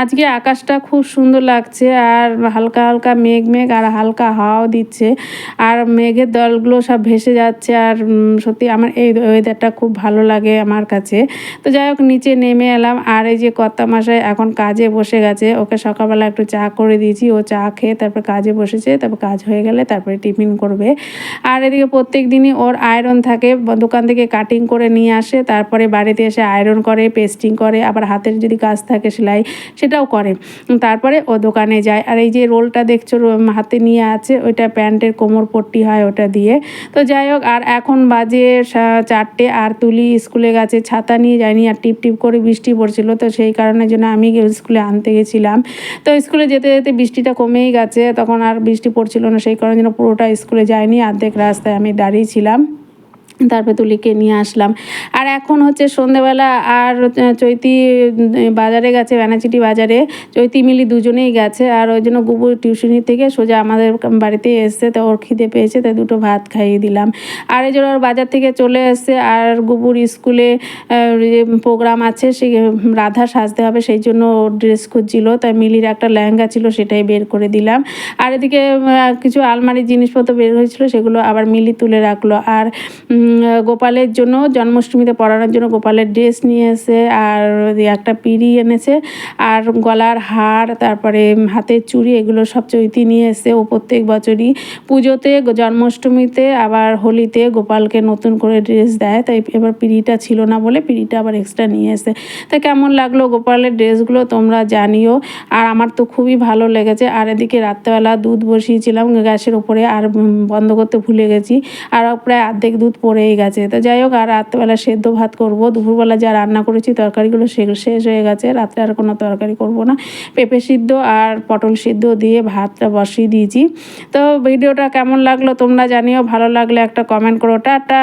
আজকে আকাশটা খুব সুন্দর লাগছে আর হালকা হালকা মেঘ মেঘ আর হালকা হাওয়াও দিচ্ছে। আর মেঘের দলগুলো সব ভেসে যাচ্ছে আর সত্যি আমার এই ওয়েদারটা খুব ভালো লাগে আমার কাছে। তো যাই হোক, নিচে নেমে এলাম আর এই যে কর্তা মশাই এখন কাজে বসে গেছে। ওকে সকালবেলা একটু চা করে দিয়েছি। ও চা খেয়ে তারপর কাজে বসেছে, তারপর কাজ হয়ে গেলে তারপরে টিফিন করবে। আর এদিকে প্রত্যেক দিনই ওর আয়রন থাকে দোকান থেকে কাটিং করে নিয়ে আসে। তারপরে বাড়িতে এসে আয়রন করে পেস্টিং করে। আবার হাতের যদি কাজ থাকে সেলাই সেটাও করে। তারপরে ও দোকানে যায়। আর এই যে রোলটা দেখছ হাতে নিয়ে আছে, ওইটা প্যান্টের কোমর পট্টি হয় ওটা দিয়ে। তো যাই হোক, আর এখন বাজে চারটে, আর তুলি স্কুলে গেছে, ছাতা নিয়ে যায়নি, আর টিপ টিপ করে বৃষ্টি পড়ছিল। তো সেই কারণের জন্য আমি স্কুলে আনতে গেছিলাম। তো স্কুলে যেতে যেতে বৃষ্টিটা কমেই গেছে, তখন আর বৃষ্টি পড়ছিল না, সেই কারণে জন্য পুরোটা স্কুলে যায়নি, অর্ধেক রাস্তায় আমি দাঁড়িয়েছিলাম তারপরে তুলিকে নিয়ে আসলাম। আর এখন হচ্ছে সন্ধেবেলা আর চৈতি বাজারে গেছে ব্যানাচিটি বাজারে। চৈতি মিলি দুজনেই গেছে আর ওই জন্য গুবু টিউশনি থেকে সোজা আমাদের বাড়িতে এসছে, তো ওর খিদে পেয়েছে, তাই দুটো ভাত খাইয়ে দিলাম। আর এই জন্য ওর বাজার থেকে চলে এসছে আর গুবুর স্কুলে যে প্রোগ্রাম আছে, সে রাধা সাজতে হবে, সেই জন্য ওর ড্রেস খুঁজছিল, তাই মিলির একটা লেহেঙ্গা ছিল সেটাই বের করে দিলাম। আর এদিকে কিছু আলমারির জিনিসপত্র বের হয়েছিল, সেগুলো আবার মিলি তুলে রাখল। আর গোপালের জন্য, জন্মাষ্টমীতে পরানোর জন্য গোপালের ড্রেস নিয়ে এসে আর একটা পিড়ি এনেছে আর গলার হার, তারপরে হাতের চুড়ি, এগুলো সব চৈতি নিয়ে এসে ও প্রত্যেক বছরই। পুজোতে, জন্মাষ্টমীতে, আবার হোলিতে গোপালকে নতুন করে ড্রেস দেয়, তাই এবার পিড়িটা ছিল না বলে পিড়িটা আবার এক্সট্রা নিয়ে এসে তাই কেমন লাগল গোপালের ড্রেসগুলো তোমরা জানিও। আর আমার তো খুবই ভালো লেগেছে। আর এদিকে রাত্রেবেলা দুধ বসিয়েছিলাম, গ্যাসের উপরে আর বন্ধ করতে ভুলে গেছি। আর প্রায় অর্ধেক দুধ পড়েই গেছে। তো যাই হোক, আর রাত্রেবেলা সেদ্ধ ভাত করব। দুপুরবেলা যা রান্না করেছি, তরকারিগুলো শেষ হয়ে গেছে। রাত্রে আর কোনো তরকারি করব না। পেঁপে সিদ্ধ আর পটল সিদ্ধ দিয়ে ভাতটা বসিয়ে দিয়েছি। তো ভিডিওটা কেমন লাগল তোমরা জানিও। ভালো লাগলে একটা কমেন্ট করো। টাটা!